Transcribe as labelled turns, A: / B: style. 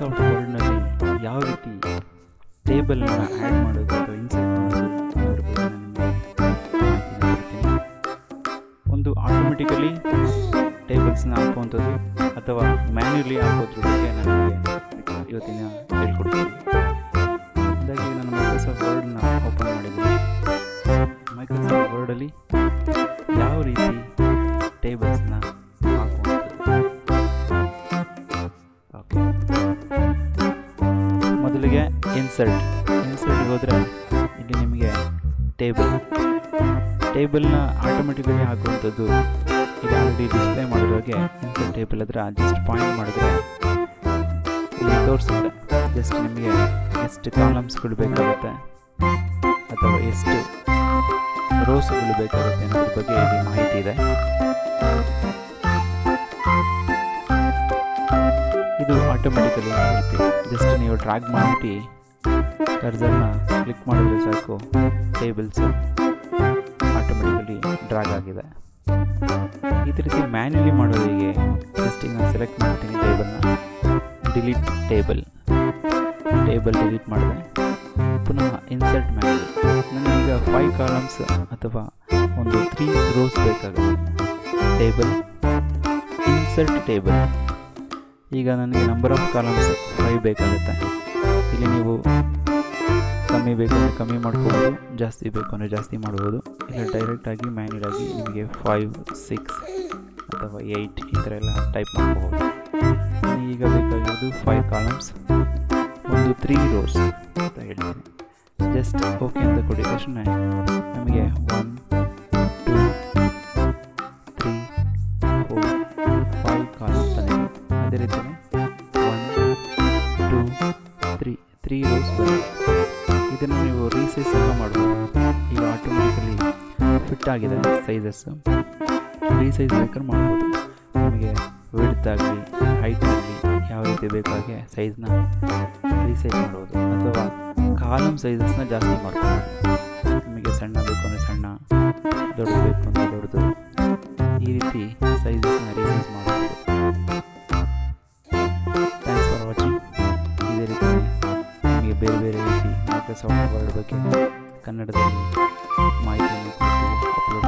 A: Microsoft ವರ್ಡ್ನಲ್ಲಿ ಯಾವ ರೀತಿ ಟೇಬಲ್ನ ಆ್ಯಡ್ ಮಾಡೋದು ಅಥವಾ ಇನ್ಸರ್ಟ್ ಮಾಡೋದು ಒಂದು ಆಟೋಮೆಟಿಕಲಿ ಟೇಬಲ್ಸ್ನ ಹಾಕುವಂಥದ್ದು ಅಥವಾ ಮ್ಯಾನ್ಯಲಿ ಹಾಕೋದ್ರ ಬಗ್ಗೆ ನಾನು ಇವತ್ತಿನ ಹೇಳ್ಕೊಡ್ತೀನಿ. ಹಾಗಾಗಿ ನಾನು ಮೈಕ್ರೋಸಾಫ್ಟ್ ವರ್ಡ್ನ ಓಪನ್ ಮಾಡಿದ್ದೀನಿ. ಮೈಕ್ರೋಸಾಫ್ಟ್ ವರ್ಡಲ್ಲಿ ಯಾವ ರೀತಿ ಇನ್ಸರ್ಟ್ ಇನ್ಸರ್ಟ್ಗೆ ಹೋದರೆ ಇಲ್ಲಿ ನಿಮಗೆ ಟೇಬಲ್ ಟೇಬಲ್ನ ಆಟೋಮೆಟಿಕಲಿ ಹಾಕುವಂಥದ್ದು ಈಗ ಆಲ್ರೆಡಿ ಡಿಸ್ಪ್ಲೇ ಮಾಡಿದಾಗೆ ಇನ್ಸರ್ಟ್ ಟೇಬಲ್ ಹತ್ರ ಜಸ್ಟ್ ಪಾಯಿಂಟ್ ಮಾಡಿದ್ರೆ ಇಲ್ಲಿ ತೋರಿಸುತ್ತೆ. ಜಸ್ಟ್ ನಿಮಗೆ ಎಷ್ಟು ಕಾಲಮ್ಸ್ಗಳು ಬೇಕಾಗುತ್ತೆ ಅಥವಾ ಎಷ್ಟು ರೋಸ್ಗಳು ಬೇಕಾಗುತ್ತೆ ಅನ್ನೋದ್ರ ಬಗ್ಗೆ ಇಲ್ಲಿ ಮಾಹಿತಿ ಇದೆ. ಇದು ಆಟೋಮೆಟಿಕಲಿ ಜಸ್ಟ್ ನೀವು ಡ್ರ್ಯಾಗ್ ಮಾಡಿಬಿಟ್ಟು ಕರ್ಸರ್ನ ಕ್ಲಿಕ್ ಮಾಡಿದ್ರೆ ಸಾಕು. ಟೇಬಲ್ಸ್ ಆಟೋಮೆಟಿಕಲಿ ಡ್ರಾಗ್ ಆಗಿದೆ. ಈ ರೀತಿ ಮ್ಯಾನ್ಯಲಿ ಮಾಡೋದು ಹೀಗೆ ನಾನು ಸೆಲೆಕ್ಟ್ ಮಾಡ್ತೀನಿ ಟೇಬಲ್ನ. Delete table. ಟೇಬಲ್ ಡಿಲೀಟ್ ಮಾಡಿದೆ. ಪುನಃ ಇನ್ಸರ್ಟ್ ಮ್ಯಾನ್ಯಲಿ ಈಗ ಫೈವ್ ಕಾಲಮ್ಸ್ ಅಥವಾ ಒಂದು ತ್ರೀ ರೋಸ್ ಬೇಕಾಗುತ್ತೆ. Table, insert table. ಈಗ ನನಗೆ ನಂಬರ್ ಆಫ್ ಕಾಲಮ್ಸ್ ಫೈವ್ ಬೇಕಾಗುತ್ತೆ. ಇಲ್ಲಿ ನೀವು ಕಮ್ಮಿ ಬೇಕು ಅಂದರೆ ಕಮ್ಮಿ ಮಾಡ್ಕೋಬೋದು, ಜಾಸ್ತಿ ಬೇಕು ಅಂದರೆ ಜಾಸ್ತಿ ಮಾಡ್ಬೋದು. ಇಲ್ಲ ಡೈರೆಕ್ಟಾಗಿ ಮ್ಯಾನ್ಯಲಾಗಿ ನಿಮಗೆ ಫೈವ್ ಸಿಕ್ಸ್ ಅಥವಾ ಏಯ್ಟ್ ಈ ಥರ ಎಲ್ಲ ಟೈಪ್ ಮಾಡ್ಕೋಬೋದು. ಈಗ ಬೇಕಾಗಿರೋದು ಫೈವ್ ಕಾಲಮ್ಸ್ ಒಂದು ತ್ರೀ ರೋಸ್ ಅಂತ ಹೇಳ್ತೀನಿ ಜಸ್ಟ್ ಓಕೆ ಅಂತ ಕೊಡಿ. ತಕ್ಷಣ ನಮಗೆ ಒನ್ ತ್ರೀ ರೋಸ್ ಇದನ್ನು ನೀವು ರೀಸೈಸ್ ಸಹ ಮಾಡ್ಬೋದು. ಈಗ ಆಟೋಮೆಟಿಕಲಿ ಫಿಟ್ ಆಗಿದೆ ಸೈಜಸ್ ರೀಸೈಸ್ ಬೇಕಾದ್ರೆ ಮಾಡ್ಬೋದು. ನಿಮಗೆ ವಿಡ್ತ್ ಆಗಲಿ ಹೈಟ್ ಆಗಲಿ ಯಾವ ರೀತಿ ಬೇಕು ಹಾಗೆ ಸೈಜ್ನ ರೀಸೈಸ್ ಮಾಡ್ಬೋದು. ಅಥವಾ ಕಾಲಮ್ ಸೈಜಸ್ನ ಜಾಸ್ತಿ ಮಾಡ್ಬೋದು ನಿಮಗೆ ಸಣ್ಣ ಬೇಕು ಅಂದರೆ ಸಣ್ಣ ದೊಡ್ಡದು ಬೇಕು ಅಂದರೆ ದೊಡ್ಡದು. ಈ ರೀತಿ ಬೇರೆ ಬೇರೆ ರೀತಿ ಮೈಕ್ರೋಸಾಫ್ಟ್ ವರ್ಡ್ ಬಗ್ಗೆ ಕನ್ನಡದಲ್ಲಿ ಮಾಹಿತಿಯನ್ನು ಅಪ್ಲೋಡ್